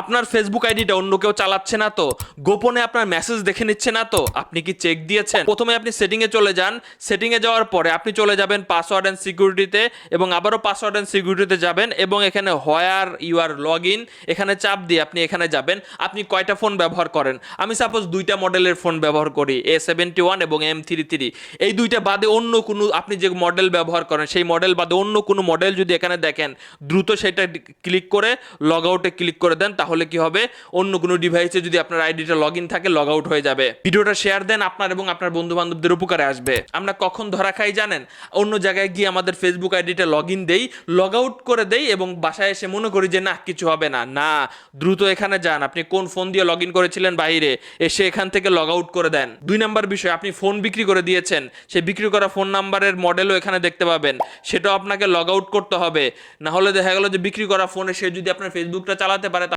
আপনার ফেসবুক আইডিটা অন্য কেউ চালাচ্ছে না তো? গোপনে আপনার মেসেজ দেখে নিচ্ছে না তো? আপনি কি চেক দিয়েছেন? প্রথমে আপনি সেটিংয়ে চলে যান। সেটিংয়ে যাওয়ার পরে আপনি চলে যাবেন পাসওয়ার্ড অ্যান্ড সিকিউরিটিতে এবং আবারও পাসওয়ার্ড অ্যান্ড সিকিউরিটিতে যাবেন এবং এখানে where you are log in এখানে চাপ দিয়ে আপনি এখানে যাবেন। আপনি কয়টা ফোন ব্যবহার করেন? আমি সাপোজ দুইটা মডেলের ফোন ব্যবহার করি এ সেভেন্টি ওয়ান এবং এম থ্রি থ্রি এই দুইটা বাদে অন্য কোনো, আপনি যে মডেল ব্যবহার করেন, সেই মডেল বাদে অন্য কোনো মডেল যদি এখানে দেখেন, দ্রুত সেটা ক্লিক করে লগ আউটে ক্লিক করে দেন তাহলে কি হবে? অন্য কোনো ডিভাইসে যদি আপনার আইডিটা লগ ইন থাকে লগ আউট হয়ে যাবে। ভিডিওটা শেয়ার দেন আপনার এবং আপনার বন্ধু বান্ধবদের উপকারে আসবে। আমরা কখন ধরা খাই জানেন? অন্য জায়গায় গিয়ে আমাদের ফেসবুক আইডিটা লগ ইন দেই লগ আউট করে দেই এবং বাসায় এসে মনে করি যে, না, কিছু হবে না। না, দ্রুত এখানে যান। আপনি কোন ফোন দিয়ে লগ ইন করেছিলেন বাইরে, এসে এখান থেকে লগ আউট করে দেন। দুই নাম্বার বিষয়, আপনি ফোন বিক্রি করে দিয়েছেন। সেই বিক্রি করা ফোন নাম্বারের মডেলও এখানে দেখতে পাবেন। সেটাও আপনাকে লগ আউট করতে হবে। না হলে দেখা গেল যে, বিক্রি করা ফোনে সে যদি আপনার ফেসবুকটা চালাতে পারে